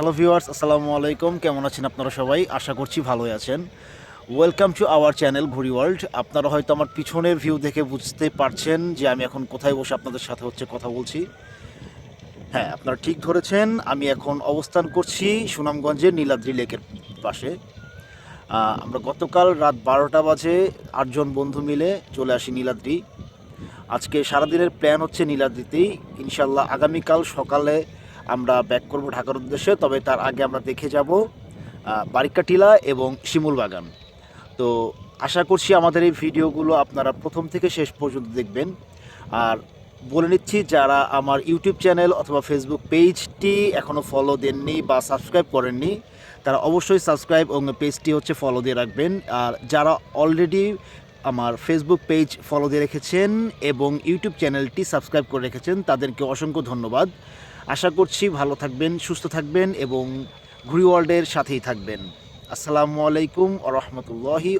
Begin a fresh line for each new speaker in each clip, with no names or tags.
Hello viewers, আসসালামু আলাইকুম। কেমন আছেন আপনারা সবাই? আশা করছি ভালোই আছেন। Welcome to our channel Bhuri world আপনারা হয়তো আমার পিছনের ভিউ দেখে বুঝতে পারছেন যে আমি এখন কোথায় বসে আপনাদের সাথে হচ্ছে কথা বলছি। হ্যাঁ আপনারা ঠিক ধরেছেন, আমি এখন অবস্থান করছি সুনামগঞ্জের নীলাদ্রি লেকের পাশে। আমরা গতকাল রাত বারোটা বাজে আটজন বন্ধু মিলে চলে আসি নীলাদ্রি। আজকে সারাদিনের প্ল্যান হচ্ছে নীলাদ্রিতেই। ইনশাল্লাহ আগামীকাল সকালে আমরা ব্যাক করব ঢাকার উদ্দেশ্যে, তবে তার আগে আমরা দেখে যাব বারিকা টিলা এবং শিমুল বাগান। তো আশা করছি আমাদের এই ভিডিওগুলো আপনারা প্রথম থেকে শেষ পর্যন্ত দেখবেন। আর বলে নিচ্ছি, যারা আমার ইউটিউব চ্যানেল অথবা ফেসবুক পেজটি এখনও ফলো দেননি বা সাবস্ক্রাইব করেননি, তারা অবশ্যই সাবস্ক্রাইব এবং পেজটি হচ্ছে ফলো দিয়ে রাখবেন। আর যারা অলরেডি আমার ফেসবুক পেজ ফলো দিয়ে রেখেছেন এবং ইউটিউব চ্যানেলটি সাবস্ক্রাইব করে রেখেছেন, তাদেরকে অসংখ্য ধন্যবাদ। আশা করছি ভালো থাকবেন, সুস্থ থাকবেন এবং ঘুরি ওয়ার্ল্ডের সাথেই থাকবেন। আসসালামু আলাইকুম আ রহমতুল্লাহি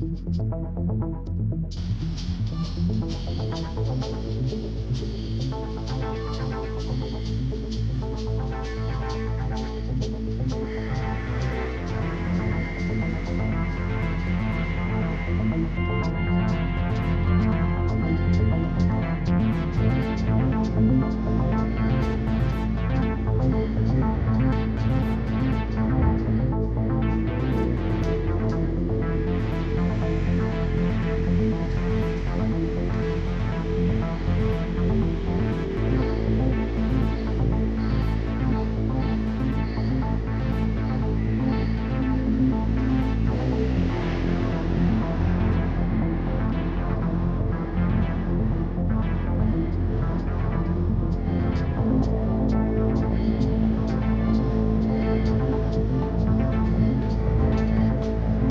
Thank you.